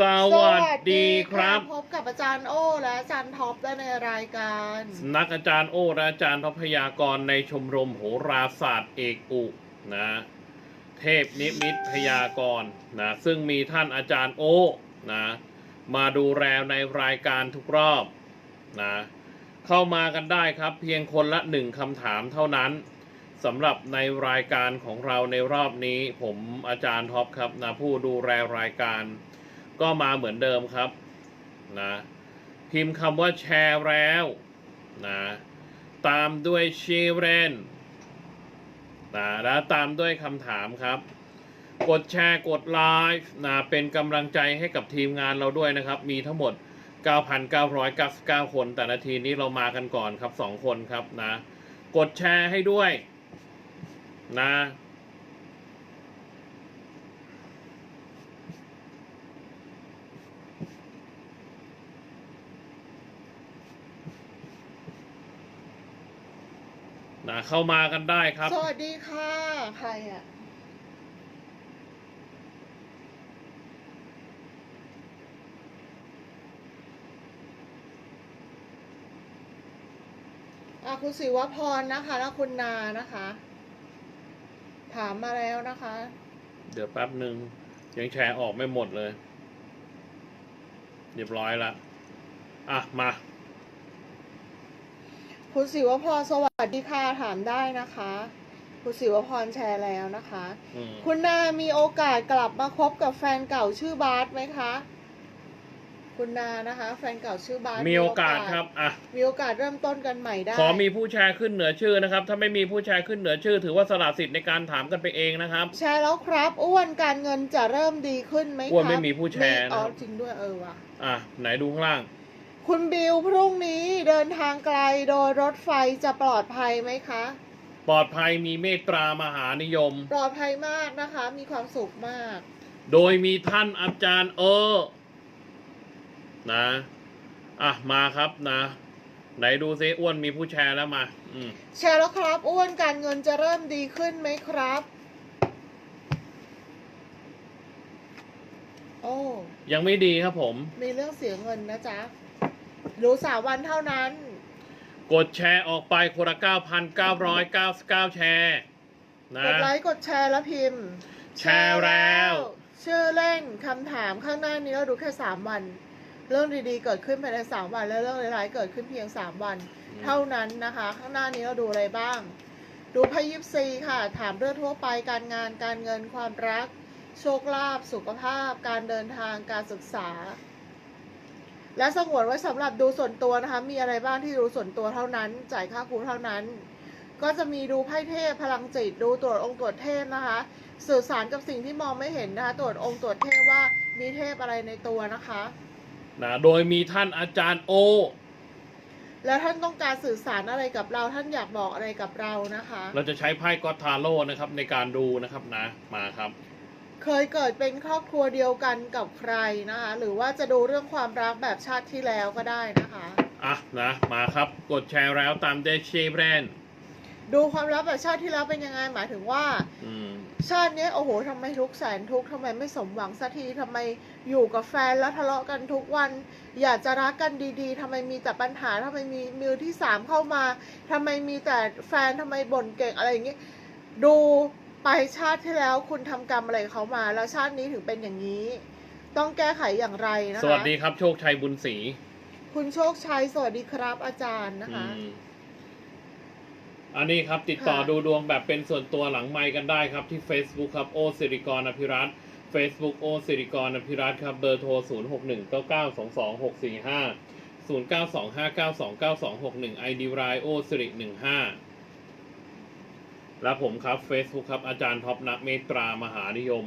สวัสดีครับ พบกับอาจารย์โอ้และอาจารย์ท็อปได้ในรายการนักอาจารย์โอ้และอาจารย์ทพยากรในชมรมโหราศาสตร์เอกอุนะ เทพนิมิตพยากรณ์นะซึ่งมีท่านอาจารย์โอ้นะมาดูแลในรายการทุกรอบนะเข้ามากันได้ครับ เพียงคนละหนึ่งคำถามเท่านั้นสำหรับในรายการของเราในรอบนี้ ผมอาจารย์ท็อปครับนะผู้ดูแลรายการ ก็มาเหมือนเดิมครับนะพิมพ์คำว่าแชร์แล้วนะตามด้วยชีเรนนะแล้วตามด้วยคำถามครับ กดแชร์กดไลค์นะเป็นกำลังใจให้กับทีมงานเราด้วยนะครับ มีทั้งหมด 9,999 คน แต่นาทีนี้เรามากันก่อนครับ 2 คนครับนะ กดแชร์ให้ด้วยนะ นะเข้ามากันได้ครับ สวัสดีค่ะ ใครอะ อะคุณศิวพรนะคะ แล้วคุณนานะคะ ถามมาแล้วนะคะ เดี๋ยวแป๊บหนึ่งยังแชร์ออกไม่หมดเลย เรียบร้อยละอะ มา คุณศิวพรสวัสดี ค่ะถามได้นะคะคุณศิวพรแชร์แล้วนะคะอืมคุณนามีโอกาสกลับมาคบกับแฟนเก่าชื่อบาสไหมคะ คุณนานะคะ แฟนเก่าชื่อบาสมีโอกาสครับอะมีโอกาสเริ่มต้นกันใหม่ได้ ขอมีผู้แชร์ขึ้นเหนือชื่อนะครับ ถ้าไม่มีผู้แชร์ขึ้นเหนือชื่อ ถือว่าสละสิทธิ์ในการถามกันไปเองนะครับ แชร์แล้วครับอ้วนการเงินจะเริ่มดีขึ้นไหมครับอ้วนไม่มีผู้แชร์อ๋อนะครับจริงด้วยเออว่ะอะไหนดูข้างล่าง คุณบิวพรุ่งนี้เดินทางไกลโดยรถไฟจะปลอดภัยไหมคะ ปลอดภัยมีเมตตามหานิยม ปลอดภัยมากนะคะ มีความสุขมาก โดยมีท่านอาจารย์เออ นะ อะ มาครับนะ ไหนดูซิอ้วนมีผู้แชร์แล้วมา อืมแชร์แล้วครับ อ้วนการเงินจะเริ่มดีขึ้นไหมครับ โอ้ ยังไม่ดีครับผม มีเรื่องเสียเงินนะจ๊ะ รู้สามวันเท่านั้น กดแชร์ออกไปคนละ9,999 แชร์นะกดไลค์กดแชร์แล้วพิมพ์ แชร์แล้ว ชื่อเล่นคำถามข้างหน้านี้เราดูแค่สามวัน เรื่องดีๆ เกิดขึ้นภายในสามวัน และเรื่องร้ายๆเกิดขึ้นเพียงสามวัน เท่านั้นนะคะ ข้างหน้านี้เราดูอะไรบ้าง ดูไพ่ยิปซีค่ะ ถามเรื่องทั่วไปการงานการเงินความรัก โชคลาภสุขภาพ การเดินทางการศึกษา และสงวนไว้สำหรับดูส่วนตัวนะคะ มีอะไรบ้างที่ดูส่วนตัวเท่านั้น จ่ายค่าครูเท่านั้น ก็จะมีดูไพ่เทพพลังจิต ดูตรวจองค์ตรวจเทพนะคะ สื่อสารกับสิ่งที่มองไม่เห็นนะคะ ตรวจองค์ตรวจเทพว่ามีเทพอะไรในตัวนะคะนะโดยมีท่านอาจารย์โอ แล้วท่านต้องการสื่อสารอะไรกับเรา ท่านอยากบอกอะไรกับเรานะคะ เราจะใช้ไพ่กอตทาโร่นะครับในการดูนะครับนะ มาครับ เคยเกิดเป็นครอบครัวเดียวกันกับใครนะคะ หรือว่าจะดูเรื่องความรักแบบชาติที่แล้วก็ได้นะคะ อะนะมาครับกดแชร์แล้วตามเดชแบรนด์ดูความรักแบบชาติที่แล้วเป็นยังไงหมายถึงว่า อืม ชาติเนี้ยโอ้โหทำไมทุกข์แสนทุกข์ทำไมไม่สมหวังสักทีทำไมอยู่กับแฟนแล้วทะเลาะกันทุกวัน อยากจะรักกันดีๆทำไมมีแต่ปัญหาทำไมมีมือที่สามเข้ามาทำไมมีแต่แฟนทำไมบ่นเก่งอะไรอย่างงี้ดู ไปชาติที่แล้วคุณทำกรรมอะไรกับเขามา แล้วชาตินี้ถึงเป็นอย่างนี้ ต้องแก้ไขอย่างไรนะคะ สวัสดีครับ โชคชัยบุญศรีคุณโชคชัยสวัสดีครับอาจารย์นะคะอืมอันนี้ครับติดต่อค่ะดูดวงแบบเป็นส่วนตัวหลังไมค์กันได้ครับที่ Facebook ครับโอสิริกรอภิรัตน์ Facebook โอสิริกรอภิรัตน์ครับเบอร์โทร 0 6 1 9 9 2 2 6 4 5 0 9 2 5 9 2 9 2 6 1 ID รายโอสิริ15 และผมครับ Facebook ครับ อาจารย์ท็อปนักเมตตามหานิยม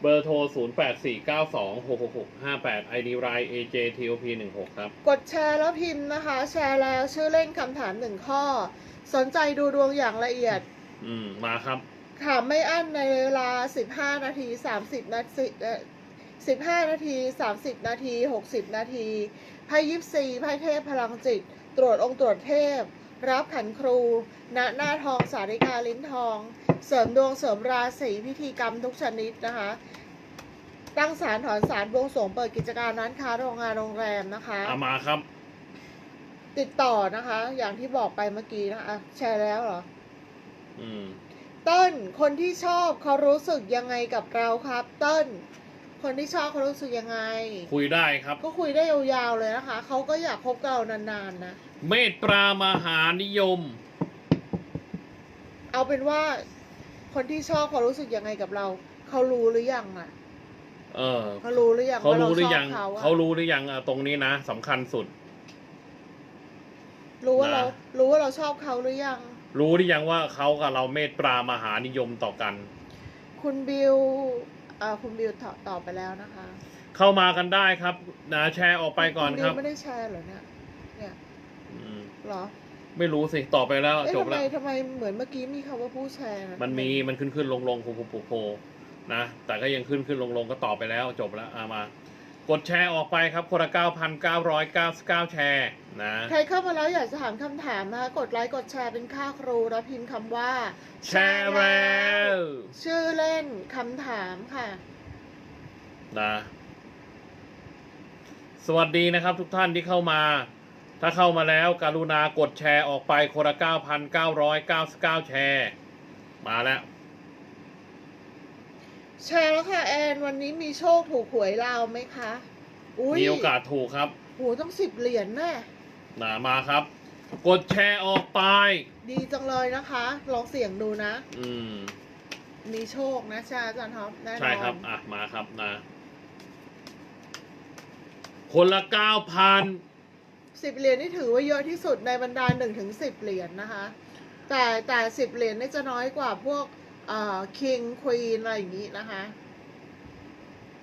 เบอร์โทร 0 8 4 9 2 6 6 6 5 8 ID ราย AJTOP 16 ครับ กดแชร์แล้วพิมพ์นะคะ แชร์แล้วชื่อเล่นคำถามหนึ่งข้อ สนใจดูดวงอย่างละเอียด อืม มาครับถามไม่อั้นในเวลา 15 นาที 30 นาทีเอ่อ15 นาที 30 นาที 60 นาทีไพ่ยิปซีไพ่เทพพลังจิต ตรวจองค์ตรวจเทพ รับขันครูณหน้าทองสาริกาลิ้นทอง เสริมดวงเสริมราศีพิธีกรรมทุกชนิดนะคะ ตั้งศาลถอนศาลบวงสรวงเปิดกิจการร้านค้าโรงงานโรงแรมนะคะเอามาครับ ติดต่อนะคะ อย่างที่บอกไปเมื่อกี้นะคะอะแชร์แล้วเหรอ อืมเติ้ลคนที่ชอบเขารู้สึกยังไงกับเราครับ เติ้ลคนที่ชอบเขารู้สึกยังไง คุยได้ครับ ก็คุยได้ยาวๆเลยนะคะ เขาก็อยากคบกับเรานานๆนะ เมตตามหานิยม เอาเป็นว่าคนที่ชอบเขารู้สึกยังไงกับเรา เขารู้หรือยังอะ เออเขารู้หรือยังเขาว่ารู้หรือยังชบเขาอะเขารู้หรือยังอะตรงนี้นะสำคัญสุด รู้ว่าเรานะรู้ว่าเราชอบเขาหรือยัง รู้หรือยังว่าเขากับเราเมตตามหานิยมต่อกัน คุณบิวอ่าคุณบิวตอบตอบไปแล้วนะคะเข้ามากันได้ครับนะแชร์ออกไปก่อนณครับบิวไม่ได้แชร์เหรอเนี่ยเนี่ยอืม เหรอไม่รู้สิต่อไปแล้ว เอ๊ะจบทำไมแล้ว ทำไมเหมือนเมื่อกี้มีคำว่าผู้แชร์ะมันมีมันขึ้นขึ้นลงลงโผล่โผล่โผล่นะแต่ก็ยังขึ้นขึ้นลงลงก็ต่อไปแล้วจบแล้วเอามา กดแชร์ออกไปครับคนละเก้าพันเก้าร้อยเก้าสิบเก้าแชร์นะใครเข้ามาแล้วอยากจะถามคำถามนะคะกดไลค์กดแชร์เป็นค่าครูแล้วพิมพ์คำว่า แชร์แล้วชื่อเล่นคำถามค่ะ นะสวัสดีนะครับทุกท่านที่เข้ามา ถ้าเข้ามาแล้วการุณากดแชร์ออกไปคนละเก้าพันเก้าร้อยเก้าสิบเก้าแชร์ มาแล้ว แชร์แล้วค่ะแอน วันนี้มีโชคถูกหวยลาวไหมคะอุ้ยมีโอกาสถูกครับโหต้องสิบเหรียญแน่นะมาครับ กดแชร์ออกไป ดีจังเลยนะคะ ลองเสี่ยงดูนะ อืม มีโชคนะใช่อาจารย์ท็อปแน่นอนใช่ครับ อะ มาครับนะ คนละเก้าพัน สิบเหรียญนี่ถือว่าเยอะที่สุดในบรรดาหนึ่งถึงสิบเหรียญนะคะ แต่แต่สิบเหรียญนี่จะน้อยกว่าพวกเอ่อคิงควีนอะไรอย่างนี้นะคะ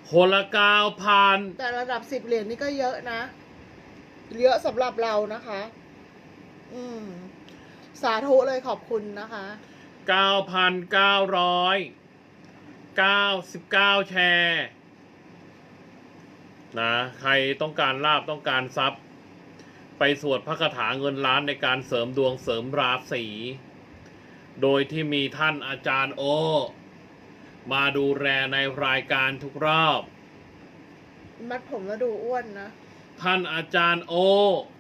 คนละเก้าพันแต่ระดับสิบเหรียญนี่ก็เยอะนะ เยอะสำหรับเรานะคะ อืม สาธุเลยขอบคุณนะคะเก้าพันเก้าร้อยเก้าสิบเก้าแชร์ นะ ใครต้องการลาบต้องการทรัพย์ ไปสวดพระคาถาเงินล้านในการเสริมดวงเสริมราศีโดยที่มีท่านอาจารย์โอ มาดูแลในรายการทุกรอบ มัดผมแล้วดูอ้วนนะ ท่านอาจารย์โอ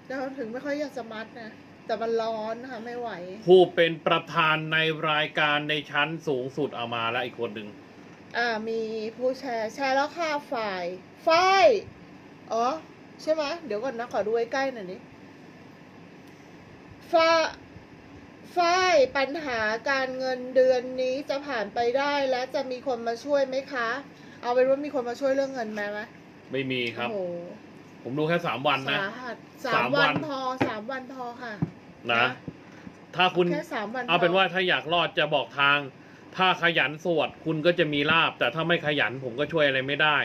แต่ถึงไม่ค่อยอยากจะมัดนะ แต่มันร้อนนะคะไม่ไหว ผู้เป็นประธานในรายการในชั้นสูงสุดเอามาแล้วอีกคนหนึ่งอ่ามีผู้แชร์แชร์แล้วค่ะฝ่าย ฝ่าย อ๋อ ใช่ไหมเดี๋ยวก่อนนะ ขอดูใกล้ๆหน่อยดิฝ่าฝ่ายปัญหาการเงินเดือนนี้จะผ่านไปได้และจะมีคนมาช่วยไหมคะ เอาเป็นว่ามีคนมาช่วยเรื่องเงินไหมไหมไม่มีครับ โอ้โหผมดูแค่สามวันนะ สาหัสสาสามมวัวัน นพอสามวันพอค่ะนะ ถ้าคุณ แค่สามวันเอาเป็นพว่าถ้าอยากรอดจะบอกทาง ถ้าขยันสวดคุณก็จะมีลาบ แต่ถ้าไม่ขยันผมก็ช่วยอะไรไม่ได้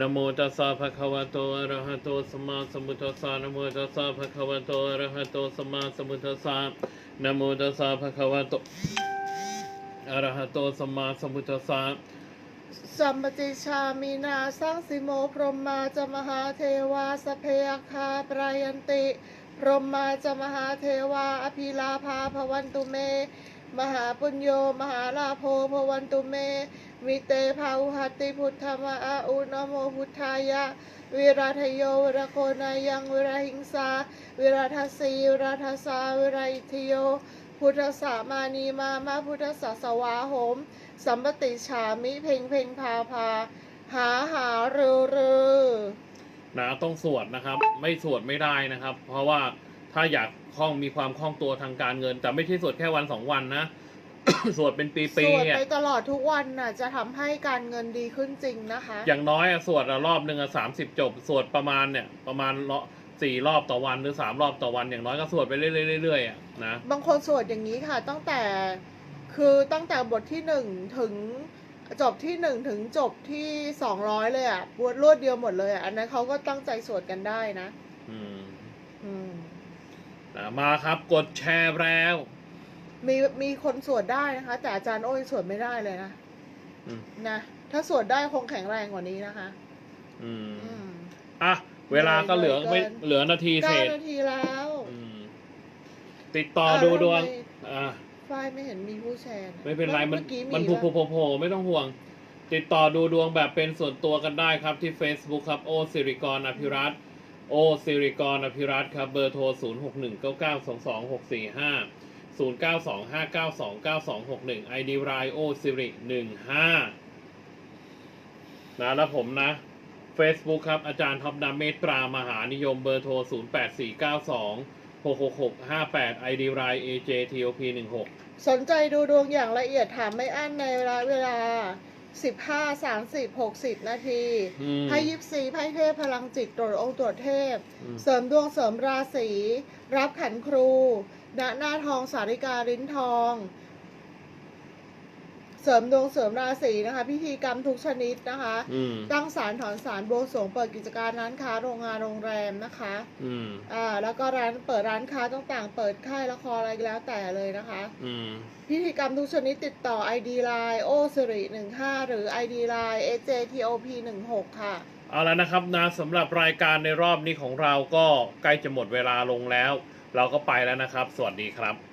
นโมตัสสะภะคะวะโตอะระหะโตสัมมาสัมพุทธัสสะนโมตัสสะภะคะวะโตอะระหะโตสัมมาสัมพุทธัสสะนโมตัสสะภะคะวะโตอะระหะโตสัมมาสัมพุทธัสสะสัมปติชามีนาสร้างสิโมพรหมาจะมหาเทวาสเพยคาปรายันติ พรหมมาจะมหาเทวาอภิลาภาภวันตุเม มหาปุญโย มหาลาโภภวันตุเมวิเตภาอุหัติพุทธมาอาอุนโมพุทธายะ วิราทโย วิรโคนายังวิราหิงสา วิราทสีวิราทสาวิราอิทโย พุทธสามานีมามาพุทธสสวาโหม สัมปติฉามิเพ่งเพ่งพาพา หาหาเรือเรือนะต้องสวดนะครับ ไม่สวดไม่ได้นะครับ เพราะว่า ถ้าอยากคล่องมีความคล่องตัวทางการเงิน แต่ไม่ใช่สวดแค่วันสองวันนะ สวดเป็นสปีวดๆอะไปตลอดทุกวันน่ะ จะทำให้การเงินดีขึ้นจริงนะคะ อย่างน้อยอะสวดอะรอบหนึ่งอะสามสิบจบ สวดประมาณเนี่ย ประมาณละสี่รอบต่อวันหรือสามรอบต่อวันอย่างน้อยก็สวดไปเรื่อยๆเรื่อยๆอะนะบางคนสวดอย่างนี้ค่ะ ตั้งแต่คือตั้งแต่บทที่หนึ่งถึงจบที่หนึ่งถึงจบที่สองร้อยเลยอะบวดรวดเดียวหมดเลยอะอันนั้นเขาก็ตั้งใจสวดกันได้นะ อืมอืมนะ มาครับกดแชร์แล้ว มีมีคนสวดได้นะคะ แต่อาจารย์โอ้ยสวดไม่ได้เลยนะอืม นะถ้าสวดได้คงแข็งแรงกว่านี้นะคะ อืมอืม อะเวลาก็เหลือไม่เกิน เหลือนาทีเศเก้าษนาทีแล้วอืมติดต่ออะดูแล้วดวงทำไมอ่าฝ้ายไม่เห็นมีผู้แชร์ะไม่เป็นไรมันเอกี้มันมีโผล่ปะ โผล่โผล่ไม่ต้องห่วง ติดต่อดูดวงแบบเป็นส่วนตัวกันได้ครับที่ Facebook ครับโอสิริกรอภิรัตน์ โอสิริกรอภิรัตครับ เบอร์โทร 0 6 1 9 9 2 2 6 4 5 0 9 2 5 9 2 9 2 6 1 ID รายโอสิริ15นะแล้วผมนะ Facebook ครับ อาจารย์ท็อปดามเมตรามหานิยมเบอร์โทร 0 8 4 9 2 6 6 6 5 8 ID ราย AJTOP 16 สนใจดูดวงอย่างละเอียดถามไม่อั้นในเวลาเวลา 15 30 60นาทีอืมไพ่ยิปซีไพ่เทพพลังจิตตรวจองค์ตรวจเทพ อืม เสริมดวงเสริมราศีรับขันครูณหน้าทองสาริกาลิ้นทอง เสริมดวงเสริมราศีนะคะ พิธีกรรมทุกชนิดนะคะ อืมตั้งศาลถอนศาลบวงสรวงเปิดกิจการร้านค้าโรงงานโรงแรมนะคะอืมอ่าแล้วก็ร้านเปิดร้านค้าต่างๆ เปิดค่ายละครอะไรก็แล้วแต่เลยนะคะ อืมพิธีกรรมทุกชนิดติดต่อ ID Line โอสิริ15 หรือ ID Line AJTOP 16ค่ะ เอาแล้วนะครับนะสำหรับรายการในรอบนี้ของเราก็ใกล้จะหมดเวลาลงแล้ว เราก็ไปแล้วนะครับ สวัสดีครับ